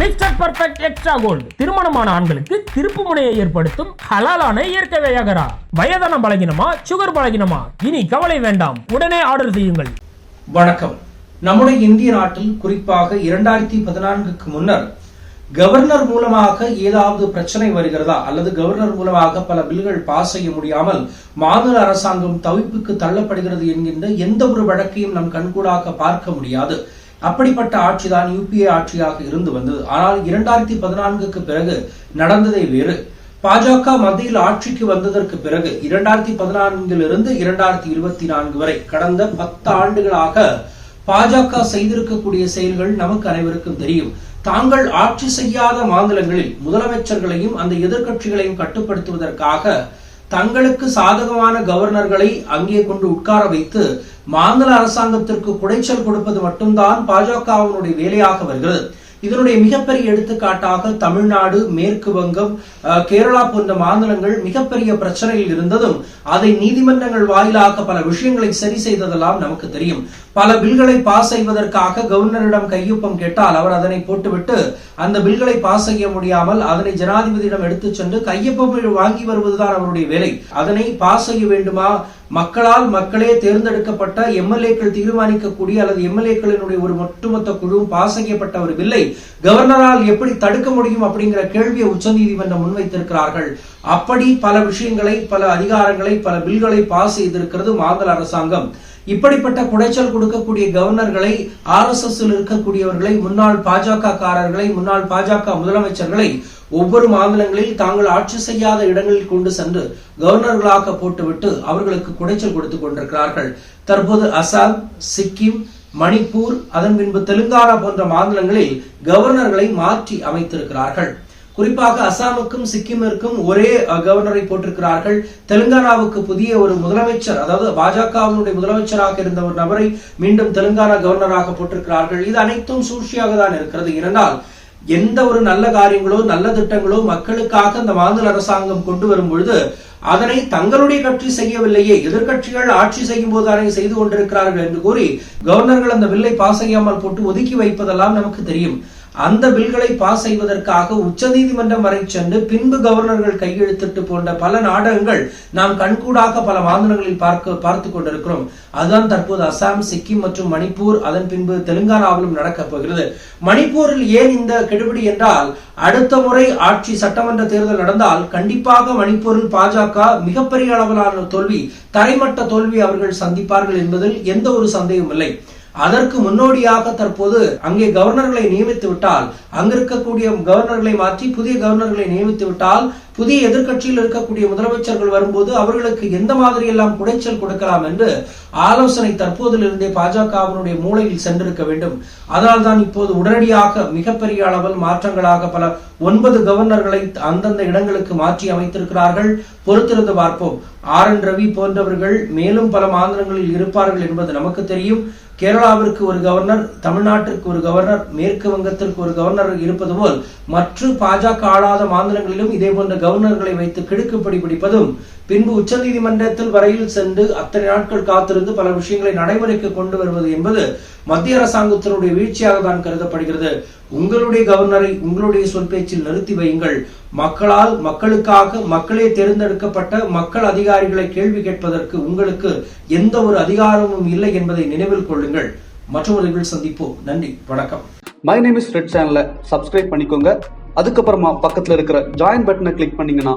Mister perfect extra gold திருமணமான ஆண்களுக்கு திருப்பு முனையை ஏற்படுத்தும் ஹலாலான இயற்கை வையகரா வயதான பலகினமா சுகர் பலகினமா? இனி கவலை வேண்டாம். உடனே ஆர்டர் செய்யுங்கள். வணக்கம். நம்முடைய இந்திய நாட்டில் குறிப்பாக இரண்டாயிரத்தி பதினான்குக்கு முன்னர் கவர்னர் மூலமாக ஏதாவது பிரச்சனை வருகிறதா? அல்லது கவர்னர் மூலமாக பல பில்கள் பாஸ் செய்ய முடியாமல் மாநில அரசாங்கம் தவிப்புக்கு தள்ளப்படுகிறது என்கின்ற எந்த ஒரு வழக்கையும் நம் கண்கூடாக பார்க்க முடியாது. அப்படிப்பட்ட ஆட்சிதான் யூபிஏ ஆட்சியாக இருந்து வந்தது. ஆனால் இரண்டாயிரத்தி பதினான்குக்கு பிறகு நடந்ததை வேறு. பாஜக மத்தியில் ஆட்சிக்கு வந்ததற்கு பிறகு இரண்டாயிரத்தி பதினான்கிலிருந்து இரண்டாயிரத்தி இருபத்தி நான்கு வரை கடந்த பத்து ஆண்டுகளாக பாஜக செய்திருக்கக்கூடிய செயல்கள் நமக்கு அனைவருக்கும் தெரியும். தாங்கள் ஆட்சி செய்யாத மாநிலங்களில் முதலமைச்சர்களையும் அந்த எதிர்க்கட்சிகளையும் கட்டுப்படுத்துவதற்காக தங்களுக்கு சாதகமான கவர்னர்களை அங்கே கொண்டு உட்கார வைத்து மாநில அரசாங்கத்திற்கு குடைச்சல் கொடுப்பது மட்டும்தான் பாஜகவினுடைய வேலையாக வருகிறது. இதனுடைய மிகப்பெரிய எடுத்துக்காட்டாக தமிழ்நாடு மேற்கு வங்கம் அஹ், கேரளா போன்ற மாநிலங்கள் மிகப்பெரிய பிரச்சனையில் இருந்ததும் அதை நீதிமன்றங்கள் வாயிலாக பல விஷயங்களை சரி செய்ததெல்லாம் நமக்கு தெரியும். பல பில்களை பாஸ் செய்வதற்காக கவர்னரிடம் கையொப்பம் கேட்டால் அவர் அதனை போட்டுவிட்டு அந்த பில்களை பாஸ் செய்ய முடியாமல் அதனை ஜனாதிபதியிடம் எடுத்துச் சென்று கையொப்பம் வாங்கி வருவதுதான் அவருடைய வேலை. அதனை பாஸ் செய்ய வேண்டுமா? மக்களால் மக்களே தேர்ந்தெடுக்கப்பட்ட எம்எல்ஏக்கள் தீர்மானிக்கக்கூடிய அல்லது எம்எல்ஏக்களினுடைய ஒரு ஒட்டுமொத்த குழுவும் பாஸ் செய்யப்பட்ட ஒரு பில்லை கவர்னரால் எப்படி தடுக்க முடியும் அப்படிங்கிற கேள்வியை உச்சநீதிமன்றம் முன்வைத்திருக்கிறார்கள். அப்படி பல விஷயங்களை பல அதிகாரங்களை பல பில்களை பாஸ் செய்திருக்கிறது மாநில அரசாங்கம். இப்படிப்பட்ட குடைச்சல் கொடுக்கக்கூடிய கவர்னர்களை ஆர் எஸ் எஸ் இருக்கக்கூடியவர்களை முன்னாள் பாஜக காரர்களை முன்னாள் பாஜக முதலமைச்சர்களை ஒவ்வொரு மாநிலங்களில் தாங்கள் ஆட்சி செய்யாத இடங்களில் கொண்டு சென்று கவர்னர்களாக போட்டுவிட்டு அவர்களுக்கு குடைச்சல் கொடுத்து கொண்டிருக்கிறார்கள். தற்போது அசாம் சிக்கிம் மணிப்பூர் அதன் பின்பு தெலுங்கானா போன்ற மாநிலங்களில் கவர்னர்களை மாற்றி அமைத்திருக்கிறார்கள். குறிப்பாக அசாமுக்கும் சிக்கிமிற்கும் ஒரே கவர்னரை போட்டிருக்கிறார்கள். தெலுங்கானாவுக்கு புதிய ஒரு முதலமைச்சர் அதாவது பாஜகவினுடைய முதலமைச்சராக இருந்த ஒரு நபரை மீண்டும் தெலுங்கானா கவர்னராக போட்டிருக்கிறார்கள். இது அனைத்தும் சூழ்ச்சியாக தான் இருக்கிறது. இரண்டால் எந்த ஒரு நல்ல காரியங்களோ நல்ல திட்டங்களோ மக்களுக்காக இந்த மாநில அரசாங்கம் கொண்டு வரும் பொழுது அதனை தங்களுடைய கட்சி செய்யவில்லையே எதிர்க்கட்சிகள் ஆட்சி செய்யும் போது அதனை செய்து கொண்டிருக்கிறார்கள் என்று கூறி கவர்னர்கள் அந்த வில்லை பாஸ் செய்யாமல் போட்டு ஒதுக்கி வைப்பதெல்லாம் நமக்கு தெரியும். அந்த பில்களை பாஸ் செய்வதற்காக உச்சநீதிமன்றம் வரை சென்று பின்பு கவர்னர்கள் கையெழுத்திட்டு போன்ற பல நாடகங்கள் நாம் கண்கூடாக பல மாநிலங்களில் பார்க்க பார்த்து கொண்டிருக்கிறோம். அதுதான் தற்போது அசாம் சிக்கிம் மற்றும் மணிப்பூர் அதன் பின்பு தெலுங்கானாவிலும் நடக்கப் போகிறது. மணிப்பூரில் ஏன் இந்த கெடுபிடி என்றால் அடுத்த முறை ஆட்சி சட்டமன்ற தேர்தல் நடந்தால் கண்டிப்பாக மணிப்பூரில் பாஜக மிகப்பெரிய அளவிலான தோல்வி தரைமட்ட தோல்வி அவர்கள் சந்திப்பார்கள் என்பதில் எந்த ஒரு சந்தேகமும் இல்லை. அதற்கு முன்னோடியாக தற்போது அங்கே கவர்னர்களை நியமித்து விட்டால் அங்க இருக்கக்கூடிய கவர்னர்களை மாற்றி புதிய கவர்னர்களை நியமித்து விட்டால் புதிய எதிர்க்கட்சியில் இருக்கக்கூடிய முதலமைச்சர்கள் வரும்போது அவர்களுக்கு எந்த மாதிரி எல்லாம் குடைச்சல் கொடுக்கலாம் என்று ஆலோசனை தற்போதிலிருந்தே பாஜகவினுடைய மூளையில் சென்றிருக்க வேண்டும். அதனால்தான் இப்போது உடனடியாக மிகப்பெரிய அளவில் மாற்றங்களாக பல ஒன்பது கவர்னர்களை அந்தந்த இடங்களுக்கு மாற்றி அமைத்திருக்கிறார்கள். பொறுத்திருந்து பார்ப்போம். ஆர் என் ரவி போன்றவர்கள் மேலும் பல மாநிலங்களில் இருப்பார்கள் என்பது நமக்கு தெரியும். கேரளாவிற்கு ஒரு கவர்னர் தமிழ்நாட்டிற்கு ஒரு கவர்னர் மேற்கு வங்கத்திற்கு ஒரு கவர்னர் இருப்பது போல் மற்ற பாஜக ஆளாத மாநிலங்களிலும் இதே போன்ற கவர்னர்களை வைத்து கிடுக்குப்படி பிடிப்பதும் பின்பு உச்சநீதிமன்றத்தில் வரையில் சென்று அத்தனை நாட்கள் காத்திருந்து பல விஷயங்களை நடைமுறைக்கு கொண்டு வருவது என்பது மத்திய அரசாங்கத்தினுடைய வீழ்ச்சியாக தான் கருதப்படுகிறது. உங்களுடைய கவர்னரை உங்களுடைய சொல் பேச்சில் நிறுத்தி வையுங்கள். மக்களால் மக்களுக்காக மக்களே தேர்ந்தெடுக்கப்பட்ட மக்கள் அதிகாரிகளை கேள்வி கேட்பதற்கு உங்களுக்கு எந்த ஒரு அதிகாரமும் இல்லை என்பதை நினைவில் கொள்ளுங்கள். மற்றொரு சந்திப்போம். நன்றி வணக்கம். மை நேம் இஸ் ரெட் சேனலை சப்ஸ்கிரைப் பண்ணிக்கோங்க. அதுக்கப்புறமா பக்கத்தில் இருக்கிற ஜாயின் பட்டனை கிளிக் பண்ணீங்கன்னா